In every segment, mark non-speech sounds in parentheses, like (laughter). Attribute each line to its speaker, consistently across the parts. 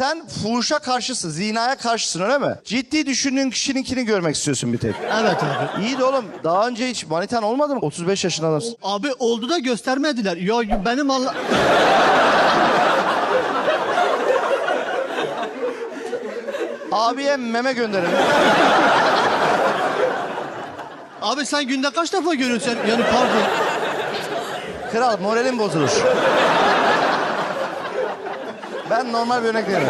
Speaker 1: Sen fuhuşa karşısın, zinaya karşısın öyle mi? Ciddi düşündüğün kişininkini görmek istiyorsun bir tek.
Speaker 2: Evet abi.
Speaker 1: İyi de oğlum daha önce hiç manitan olmadı mı? 35 yaşında adamsın.
Speaker 2: Abi oldu da göstermediler. Ya benim Allah...
Speaker 1: Abiye meme gönderin.
Speaker 2: Abi sen günde kaç defa görüyorsun? Yani pardon.
Speaker 1: Kral moralin bozulur. Ben normal bir örnek veriyorum.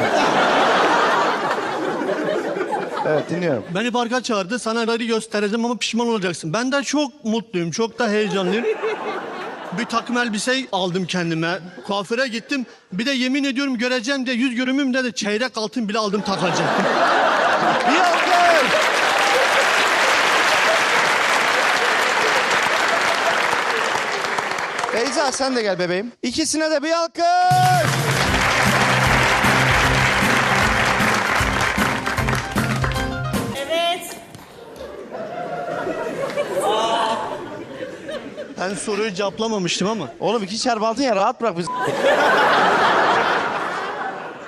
Speaker 1: Evet dinliyorum.
Speaker 2: Beni parka çağırdı. Sana rally göstereceğim ama pişman olacaksın. Ben de çok mutluyum. Çok da heyecanlıyım. Bir takım elbise aldım kendime. Kuaföre gittim. Bir de yemin ediyorum göreceğim diye yüz görümümde de çeyrek altın bile aldım takacağım.
Speaker 1: Bir alkış! Beyza sen de gel bebeğim. İkisine de bir alkış!
Speaker 2: Ben soruyu cevaplamamıştım ama.
Speaker 1: Oğlum iki çarpı altın ya rahat bırak bizi. (laughs)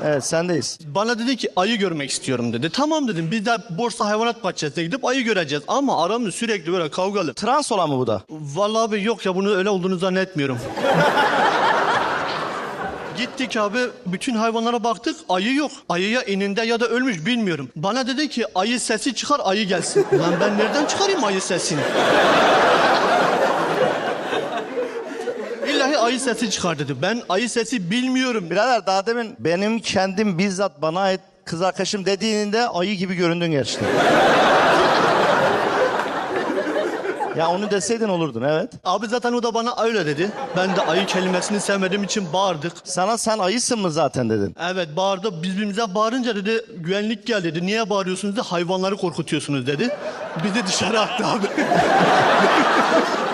Speaker 1: evet sendeyiz.
Speaker 2: Bana dedi ki ayı görmek istiyorum dedi. Tamam dedim biz de Borsa Hayvanat Bahçesi'ne gidip ayı göreceğiz. Ama aramız sürekli böyle kavgalı.
Speaker 1: Trans olan mı bu da?
Speaker 2: Vallahi abi yok ya bunu öyle olduğunu zannetmiyorum. (laughs) Gittik abi bütün hayvanlara baktık ayı yok. Ayı ya eninde ya da ölmüş bilmiyorum. Bana dedi ki ayı sesi çıkar ayı gelsin. (laughs) Lan ben nereden çıkarayım ayı sesini? İllahi ayı sesi çıkar dedi. Ben ayı sesi bilmiyorum.
Speaker 1: Birader daha demin benim kendim bizzat bana ait kız arkadaşım dediğinde ayı gibi göründün gerçekten. (laughs) ya onu deseydin olurdun evet.
Speaker 2: Abi zaten o da bana öyle dedi. Ben de ayı kelimesini sevmediğim için bağırdık.
Speaker 1: Sana sen ayısın mı zaten dedin.
Speaker 2: Evet bağırdı. Biz birbirimize bağırınca dedi güvenlik gel dedi. Niye bağırıyorsunuz dedi. Hayvanları korkutuyorsunuz dedi. Bizi dışarı attı abi. (laughs)